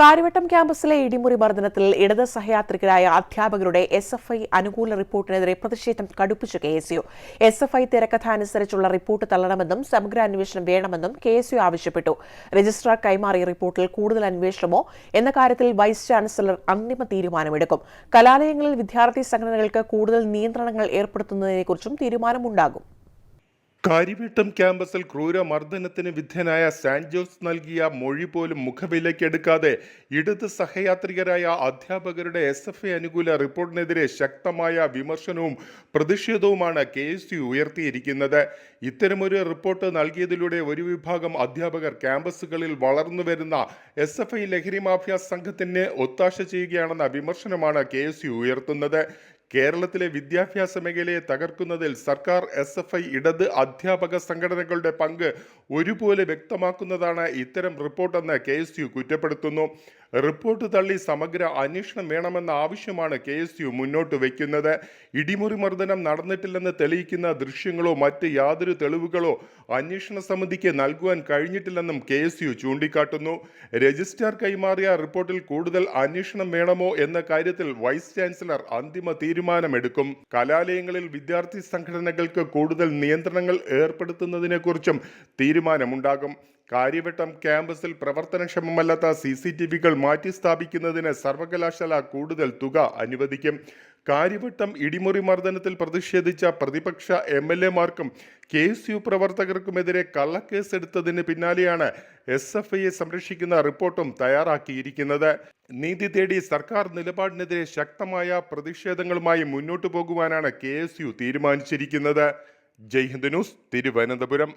കാര്യവട്ടം ക്യാമ്പസിലെ ഇടിമുറി മർദ്ദനത്തിൽ ഇടത് സഹയാത്രികരായ അധ്യാപകരുടെ S F I അനുകൂല റിപ്പോർട്ടിനെതിരെ പ്രതിഷേധം കടുപ്പിച്ചു K S U. S F I തിരക്കഥ അനുസരിച്ചുള്ള റിപ്പോർട്ട് തള്ളണമെന്നും സമഗ്ര അന്വേഷണം വേണമെന്നും കെ എസ് യു ആവശ്യപ്പെട്ടു. രജിസ്ട്രാർ കൈമാറിയ റിപ്പോർട്ടിൽ കൂടുതൽ അന്വേഷണമോ എന്ന കാര്യത്തിൽ വൈസ് ചാൻസലർ അന്തിമ തീരുമാനമെടുക്കും. കലാലയങ്ങളിൽ വിദ്യാർത്ഥി സംഘടനകൾക്ക് കൂടുതൽ നിയന്ത്രണങ്ങൾ ഏർപ്പെടുത്തുന്നതിനെക്കുറിച്ചും തീരുമാനമുണ്ടാകും. കാര്യവട്ടം ക്യാമ്പസിൽ ക്രൂരമർദ്ദനത്തിന് വിധേയനായ സാൻജോസ് ജോസ് നൽകിയ മൊഴി പോലും മുഖവിലക്കെടുക്കാതെ ഇടത് സഹയാത്രികരായ അധ്യാപകരുടെ എസ് എഫ് ഐ അനുകൂല റിപ്പോർട്ടിനെതിരെ ശക്തമായ വിമർശനവും പ്രതിഷേധവുമാണ് കെ എസ് യു ഉയർത്തിയിരിക്കുന്നത്. ഇത്തരമൊരു റിപ്പോർട്ട് നൽകിയതിലൂടെ ഒരു വിഭാഗം അധ്യാപകർ ക്യാമ്പസുകളിൽ വളർന്നു വരുന്ന എസ് എഫ് ഐ ലഹരി മാഫിയ സംഘത്തിന് ഒത്താശ ചെയ്യുകയാണെന്ന വിമർശനമാണ് കെ എസ് യു ഉയർത്തുന്നത്. കേരളത്തിലെ വിദ്യാഭ്യാസ മേഖലയെ തകർക്കുന്നതിൽ സർക്കാർ എസ് എഫ് ഐ ഇടത് അധ്യാപക സംഘടനകളുടെ പങ്ക് ഒരുപോലെ വ്യക്തമാക്കുന്നതാണ് ഇത്തരം റിപ്പോർട്ടെന്ന് കെ എസ് യു കുറ്റപ്പെടുത്തുന്നു. റിപ്പോർട്ട് തള്ളി സമഗ്ര അന്വേഷണം വേണമെന്ന ആവശ്യമാണ് കെ എസ് യു മുന്നോട്ട് വയ്ക്കുന്നത് ഇടിമുറി മർദ്ദനം നടന്നിട്ടില്ലെന്ന് തെളിയിക്കുന്ന ദൃശ്യങ്ങളോ മറ്റ് യാതൊരു തെളിവുകളോ അന്വേഷണ സമിതിക്ക് നൽകുവാൻ കഴിഞ്ഞിട്ടില്ലെന്നും കെ എസ് യു ചൂണ്ടിക്കാട്ടുന്നു. രജിസ്ട്രാർ കൈമാറിയ റിപ്പോർട്ടിൽ കൂടുതൽ അന്വേഷണം വേണമോ എന്ന കാര്യത്തിൽ വൈസ് ചാൻസലർ അന്തിമ തീരുമാനമെടുക്കും. കലാലയങ്ങളിൽ വിദ്യാർത്ഥി സംഘടനകൾക്ക് കൂടുതൽ നിയന്ത്രണങ്ങൾ ഏർപ്പെടുത്തുന്നതിനെക്കുറിച്ചും തീരുമാനമുണ്ടാകും. കാര്യവട്ടം ക്യാമ്പസിൽ പ്രവർത്തനക്ഷമമല്ലാത്ത സി സി ടി വികൾ മാറ്റി സ്ഥാപിക്കുന്നതിന് സർവകലാശാല കൂടുതൽ തുക അനുവദിക്കും. കാര്യവട്ടം ഇടിമുറി മർദ്ദനത്തിൽ പ്രതിഷേധിച്ച പ്രതിപക്ഷ എം എൽ എമാർക്കും കെ എസ് യു പ്രവർത്തകർക്കുമെതിരെ കള്ളക്കേസെടുത്തതിന് പിന്നാലെയാണ് എസ് എഫ് ഐയെ സംരക്ഷിക്കുന്ന റിപ്പോർട്ടും തയ്യാറാക്കിയിരിക്കുന്നത്. നീതി തേടി സർക്കാർ നിലപാടിനെതിരെ ശക്തമായ പ്രതിഷേധങ്ങളുമായി മുന്നോട്ടു പോകുവാനാണ് കെ എസ് യു തീരുമാനിച്ചിരിക്കുന്നത്. ജയ്ഹിന്ദ് ന്യൂസ് തിരുവനന്തപുരം.